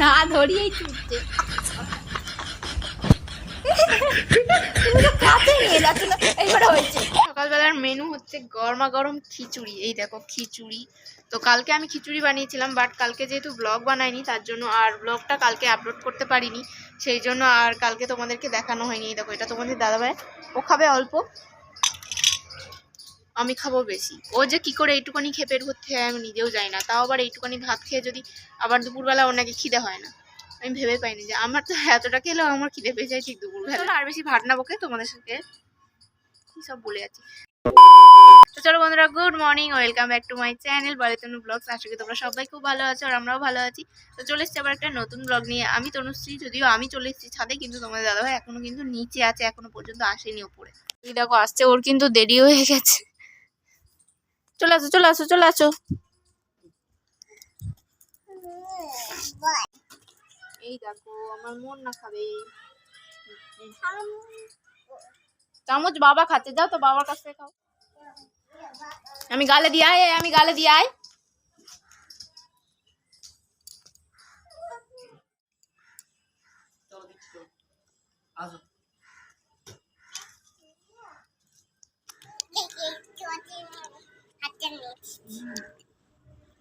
না ধরিয়েই ছুটছে সকালবেলার মেনু হচ্ছে গরমা গরম খিচুড়ি। এই দেখো খিচুড়ি। তো কালকে আমি খিচুড়ি বানিয়েছিলাম বাট কালকে যেহেতু ব্লগ বানাইনি তার জন্য আর ব্লগটা কালকে আপলোড করতে পারিনি। সেই জন্য আর কালকে তোমাদেরকে দেখানো হয়নি। এই দেখো এটা তোমাদের দাদাভাই। ও খাবে অল্প। আমি খাব বেশি। ও যে কি করে এইটুকানি খেয়ে পেট ভর্তি হয় আমি নিজেও যাই না। তাও আবার এইটুকানি ভাত খেয়ে যদি আবার দুপুরবেলা ওনাকে খিদে হয় না। আমি ভেবে পাইনি যে আমার তো এতটা খেলেও আমার খিদে পেয়ে যায় ঠিক দুপুরবেলা। আর বেশি ভাট না বকে তোমাদের সাথে কি সব বলে যাচ্ছি। তো চলো বন্ধুরা good morning welcome back to my channel Balitanu vlogs আশা করি তোমরা সবাই খুব ভালো আছো আর আমরাও ভালো আছি। তো চলে এসছি আবার একটা নতুন ব্লগ নিয়ে। আমি তনুশ্রী যদিও আমি চলে এসেছি ছাদে কিন্তু তোমাদের দাদাভাই এখনও কিন্তু নিচে আছে এখনও পর্যন্ত আসেনি ওপরে। এই দেখো আসছে ওর কিন্তু দেরি হয়ে গেছে। চলে আসো চলে আসো চলে আসো। এই দেখো, আমার মন না খাবে। চামচ বাবা খাচ্ছে, যাও তো বাবার কাছ থেকে খাও। আমি গালে দিয়ে আয়, আমি গালে দিয়ে আয়।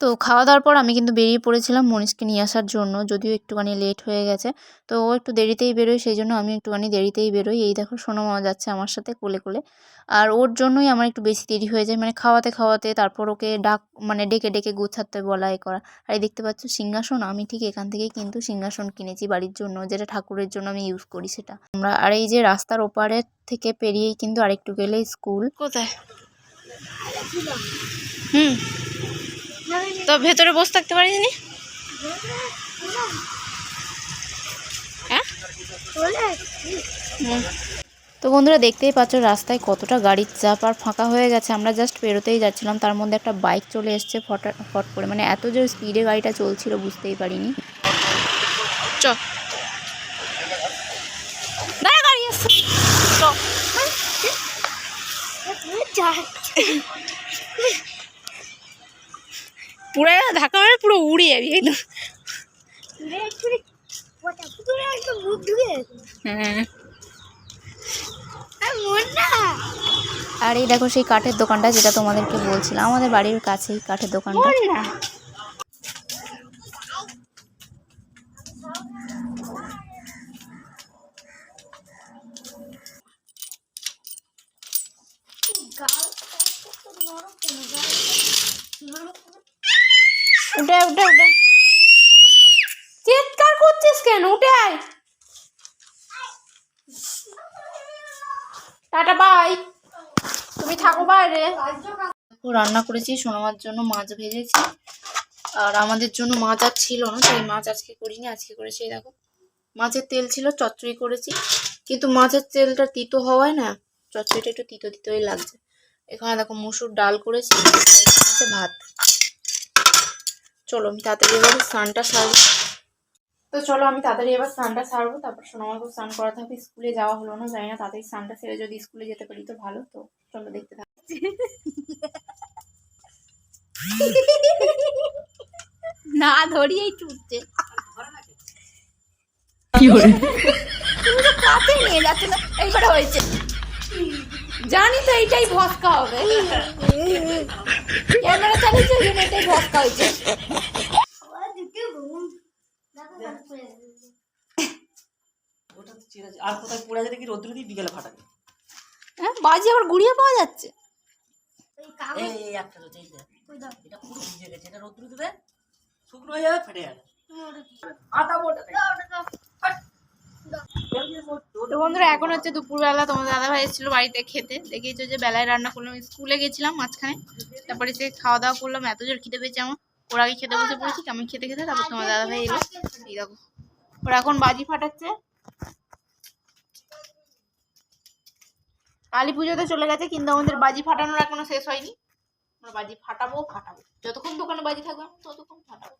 তো খাওয়া দাওয়ার পর আমি কিন্তু বেরিয়ে পড়েছিলাম মনীষকে নিয়ে আসার জন্য। যদিও একটুখানি লেট হয়ে গেছে। তো ও একটু দেরিতেই বেরোয় সেই জন্য আমি একটুখানি দেরিতেই বেরোই। এই দেখো সোনো মামা যাচ্ছে আমার সাথে কোলে কোলে। আর ওর জন্যই আমার একটু বেশি দেরি হয়ে যায়। মানে খাওয়াতে খাওয়াতে তারপর ওকে ডাক মানে ডেকে ডেকে গোছাতে বলা এ করা। আর এই দেখতে পাচ্ছ সিংহাসন আমি ঠিক এখান থেকেই কিন্তু সিংহাসন কিনেছি বাড়ির জন্য যেটা ঠাকুরের জন্য আমি ইউজ করি সেটা। আমরা আর এই যে রাস্তার ওপারের থেকে পেরিয়েই কিন্তু আরেকটু গেলেই স্কুল কোথায়? হুম। তো ভেতরে বসে থাকতে পারিস নি? হ্যাঁ? তো বন্ধুরা দেখতেই পাচ্ছ রাস্তায় কতটা গাড়ির চাপ আর ফাঁকা হয়ে গেছে। আমরা জাস্ট পেরোতেই যাচ্ছিলাম, তার মধ্যে একটা বাইক চলে এসছে ফটা, ফট করে। মানে এত যে স্পিডে গাড়িটা চলছিল বুঝতেই পারিনি। চ। চ। পুরো ধাক্কা মারে পুরো উড়ে যাবি একদম হ্যাঁ। আর এই দেখো সেই কাঠের দোকানটা যেটা তোমাদেরকে বলছিলাম, আমাদের বাড়ির কাছেই কাঠের দোকানটা। উঠে উঠে উঠে। চিৎকার করছিস কেন? উঠে আয়। Tata, bye. তুমি থাকো বাইরে। রান্না করেছি সোনামার জন্য মাছ ভেজেছি। আর আমাদের জন্য মাছ আর ছিল না, তাই মাছ আজকে করিনি, আজকে করেছি দেখো। মাছের তেল ছিল, চচ্চড়ি করেছি। কিন্তু মাছের তেলটা তিতো হওয়ায় না, চচ্চড়িটা একটু তিতো তিতোই লাগছে। এখানে দেখো মুসুর ডাল করেছি ভাত। চলো আমি তাড়াতাড়ি এবার স্নানটা সারবো। তো চলো আমি তাড়াতাড়ি এবার স্নানটা সারবো তারপর সোনামাকে স্নান করাতে হবে। স্কুলে যাওয়া হলো না জানি না তাড়াতাড়ি স্নানটা সেরে যদি স্কুলে যেতে পারি তো ভালো তো চলো দেখতে থাকো। না ধরিয়েই ছুটছে কাছে নিয়ে যাচ্ছিল এইবারে হয়েছে। জানি তো এইটাই ভস্কা হবে। ক্যামেরা চালিয়েছে ওই জন্য এটাই ভস্কা হয়েছে। ওটা তো চিরা আর কোথায় পড়ে আছে দেখি রোদ্র দিয়ে বিকেলে ফাটাবে। হ্যাঁ বাজি আবার গুড়িয়ে পাওয়া যাচ্ছে। এই এই একটা রোদ এই এটা পুরো ভিজে গেছে। এটা রোদ্র দিলে শুকনো হয়ে যাবে ফেটে যাবে। আটা মোটা তো বন্ধুরা, এখন হচ্ছে দুপুরবেলা তোমার দাদা ভাই এসেছিল বাড়িতে খেতে। দেখেছ যে বেলায় রান্না করলাম, স্কুলে গেছিলাম মাঝখানে। তারপরে সে খাওয়া দাওয়া করলাম, এত জোর খেতে পেয়েছে আমার। ওর আগে খেতে বসে পড়েছি আমি খেতে খেতে, তারপর তোমার দাদা ভাই এলো। এই দেখো, ওরা এখন বাজি ফাটাচ্ছে। কালী পুজোতে চলে গেছে, কিন্তু আমাদের বাজি ফাটানোর এখনও শেষ হয়নি। আমরা বাজি ফাটাবো ফাটাবো। যতক্ষণ দোকানে বাজি থাকবে, ততক্ষণ ফাটাবো।